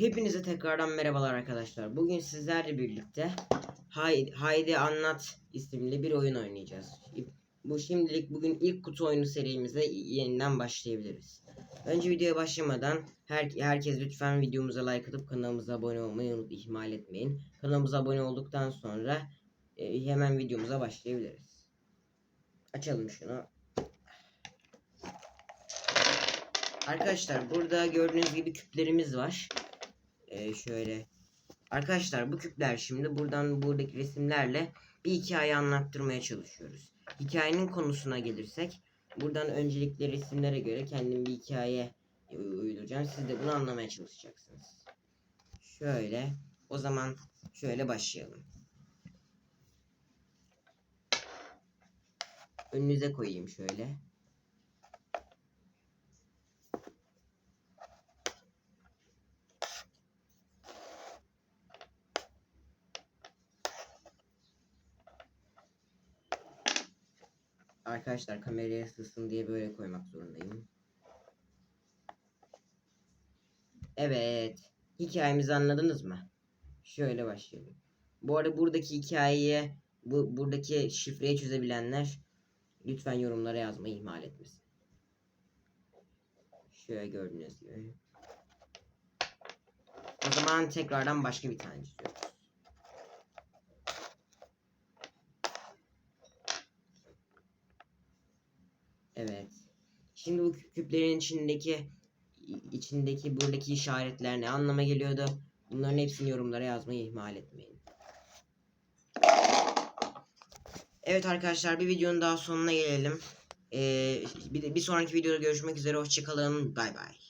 Hepinize tekrardan merhabalar arkadaşlar. Bugün sizlerle birlikte Haydi, Anlat isimli bir oyun oynayacağız. Bu şimdilik bugün ilk kutu oyunu serimize yeniden başlayabiliriz. Önce videoya başlamadan her, herkes lütfen videomuza like atıp kanalımıza abone olmayı unut, ihmal etmeyin. Kanalımıza abone olduktan sonra e, hemen videomuza başlayabiliriz. Açalım şunu. Arkadaşlar burada gördüğünüz gibi küplerimiz var. Ee, şöyle. Arkadaşlar bu küpler şimdi buradan buradaki resimlerle bir hikaye anlattırmaya çalışıyoruz. Hikayenin konusuna gelirsek buradan öncelikle resimlere göre kendim bir hikaye e, uyduracağım. Siz de bunu anlamaya çalışacaksınız. Şöyle. O zaman şöyle başlayalım. Önünüze koyayım şöyle. Arkadaşlar kameraya sığsın diye böyle koymak zorundayım. Evet. Hikayemizi anladınız mı? Şöyle başlayalım. Bu arada buradaki hikayeyi bu buradaki şifreyi çözebilenler lütfen yorumlara yazmayı ihmal etmesin. Şöyle gördüğünüz gibi. O zaman tekrardan başka bir tane çiziyoruz. Evet. Şimdi bu kü- küplerin içindeki içindeki buradaki işaretler ne anlama geliyordu? Bunların hepsini yorumlara yazmayı ihmal etmeyin. Evet arkadaşlar bir videonun daha sonuna gelelim. Ee, bir, bir sonraki videoda görüşmek üzere. Hoşçakalın. Bay bay.